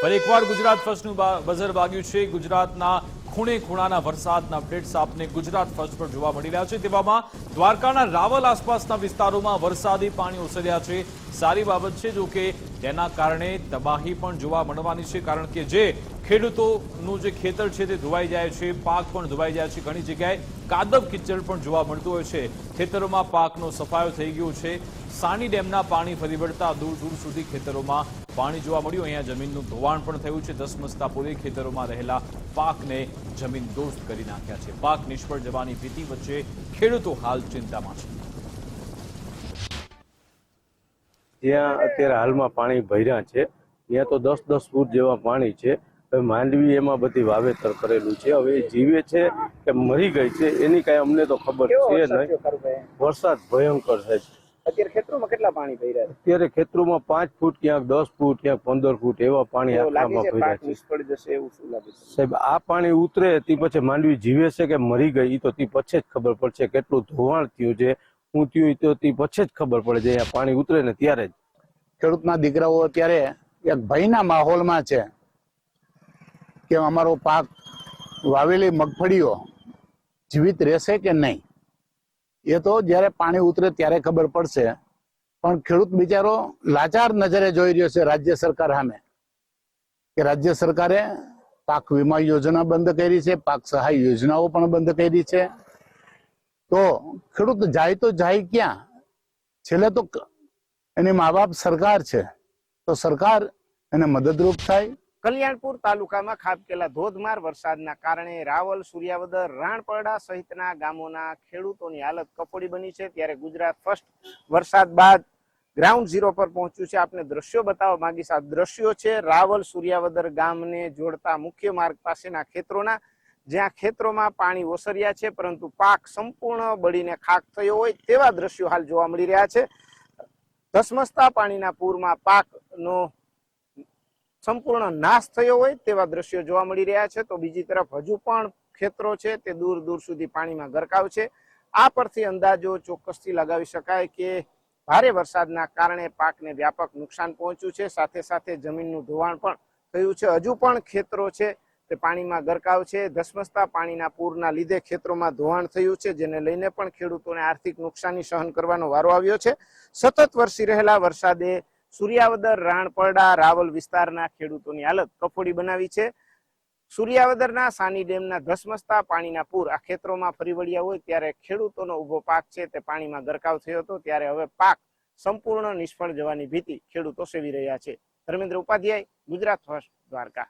ફરી એકવાર ગુજરાત ફર્સ્ટનું બઝર વાગ્યું છે. ગુજરાતના ખૂણે ખૂણાના વરસાદના અપડેટ્સ આપને ગુજરાત ફર્સ્ટ પર જોવા મળી રહ્યા છે. તેવામાં દ્વારકાના રાવલ આસપાસના વિસ્તારોમાં વરસાદી પાણી ઓસર્યા છે. સારી બાબત છે જો કે તેના કારણે તબાહી પણ જોવા મળવાની છે, કારણ કે જે ખેડૂતોનું જે ખેતર છે તે ધોવાઈ જાય છે, પાક પણ ધોવાઈ જાય છે. ઘણી જગ્યાએ કાદવ કિચડ પણ જોવા મળતું હોય છે. ખેતરોમાં પાકનો સફાયો થઈ ગયો છે. સાની ડેમના પાણી ફરી વળતા દૂર દૂર સુધી ખેતરોમાં પાણી જોવા મળ્યું. અહીંયા જમીનનું ધોવાણ પણ થયું છે. ધસમસતા પૂરે ખેતરોમાં રહેલા પાકને જમીન દોસ્ત કરી નાખ્યા છે. પાક નિષ્ફળ જવાની ભીતિ વચ્ચે ખેડૂતો હાલ ચિંતામાં છે. જ્યાં અત્યારે હાલમાં પાણી ભર્યા છે ત્યાં તો દસ દસ ફૂટ જેવા પાણી છે. હવે માંડવી એમાં બધી વાવેતર કરેલું છે. હવે જીવે છે કે મરી ગઈ છે એની કાંઈ અમને તો ખબર છે નહીં. વરસાદ ભયંકર સાહેબ અત્યારે ખેતરોમાં કેટલા પાણી ભર્યા છે? અત્યારે ખેતરોમાં પાંચ ફૂટ ક્યાંક દસ ફૂટ ક્યાંક પંદર ફૂટ એવા પાણી આખામાં ભરી રહ્યા છે નિષ્ફળ જશે એવું શું લાગે છે? સાહેબ આ પાણી ઉતરે તે પછી માંડવી જીવે છે કે મરી ગઈ તો તે પછી જ ખબર પડશે કેટલું ધોવાણ થયું છે હું થયું તો તે પછી જ ખબર પડે છે અહીંયા પાણી ઉતરે ને ત્યારે જ. ખેડૂતના દીકરાઓ અત્યારે એક ભયના માહોલમાં છે કે અમારો પાક વાવેલી મગફળીઓ જીવિત રહેશે કે નહીં? એ તો જ્યારે પાણી ઉતરે ત્યારે ખબર પડશે. પણ ખેડૂત બિચારો લાચાર નજરે જોઈ રહ્યો છે રાજ્ય સરકાર સામે કે રાજ્ય સરકારે પાક વીમા યોજના બંધ કરી છે, પાક સહાય યોજનાઓ પણ બંધ કરી છે. તો ખેડૂત જાય તો જાય ક્યાં? છેલ્લે તો એની મા બાપ સરકાર છે. તો સરકાર એને મદદરૂપ થાય. કલ્યાણપુર તાલુકામાં ખાબકેલા ધોધમાર વરસાદના કારણે રાવલ, સૂર્યાવદર, રાણપરડા સહિતના ગામોના ખેડૂતોની હાલત કફોડી બની છે. ત્યારે ગુજરાત ફર્સ્ટ વરસાદ બાદ ગ્રાઉન્ડ ઝીરો પર પહોંચ્યું છે. આપને દ્રશ્યો બતાવવા માંગીશ. આ દ્રશ્યો છે રાવલ, સૂર્યાવદર ગામને જોડતા મુખ્ય માર્ગ પાસેના ખેતરોના, જ્યાં ખેતરોમાં પાણી ઓસર્યા છે, પરંતુ પાક સંપૂર્ણ બળીને ખાક થયો હોય તેવા દ્રશ્યો હાલ જોવા મળી રહ્યા છે. ધસમસતા પાણીના પૂરમાં પાકનો સંપૂર્ણ નાશ થયો હોય તેવા દ્રશ્યો જોવા મળી રહ્યા છે. તો બીજી તરફ હજુ પણ ખેતરો છે તે દૂર દૂર સુધી પાણીમાં ગરકાવ છે. આ પરથી અંદાજો ચોક્કસથી લગાવી શકાય કે ભારે વરસાદના કારણે પાકને વ્યાપક નુકસાન પહોંચ્યું છે. સાથે સાથે જમીનનું ધોવાણ પણ થયું છે. હજુ પણ ખેતરો છે તે પાણીમાં ગરકાવ છે. ધસમસતા પાણીના પૂરના લીધે ખેતરોમાં ધોવાણ થયું છે, જેને લઈને પણ ખેડૂતોને આર્થિક નુકસાની સહન કરવાનો વારો આવ્યો છે. સતત વરસી રહેલા વરસાદે સૂર્યાવદર, રાણપરડા, રાવલ વિસ્તારના ખેડૂતોની હાલત કફોડી બનાવી છે. સૂર્યાવદરના સાની ડેમના ધસમસતા પાણીના પૂર આ ખેતરોમાં ફરી વળ્યા હોય ત્યારે ખેડૂતોનો ઊભો પાક છે તે પાણીમાં ગરકાવ થયો હતો ત્યારે હવે પાક સંપૂર્ણ નિષ્ફળ જવાની ભીતિ ખેડૂતો સેવી રહ્યા છે. ધર્મેન્દ્ર ઉપાધ્યાય, ગુજરાત ફર્સ્ટ દ્વારકા.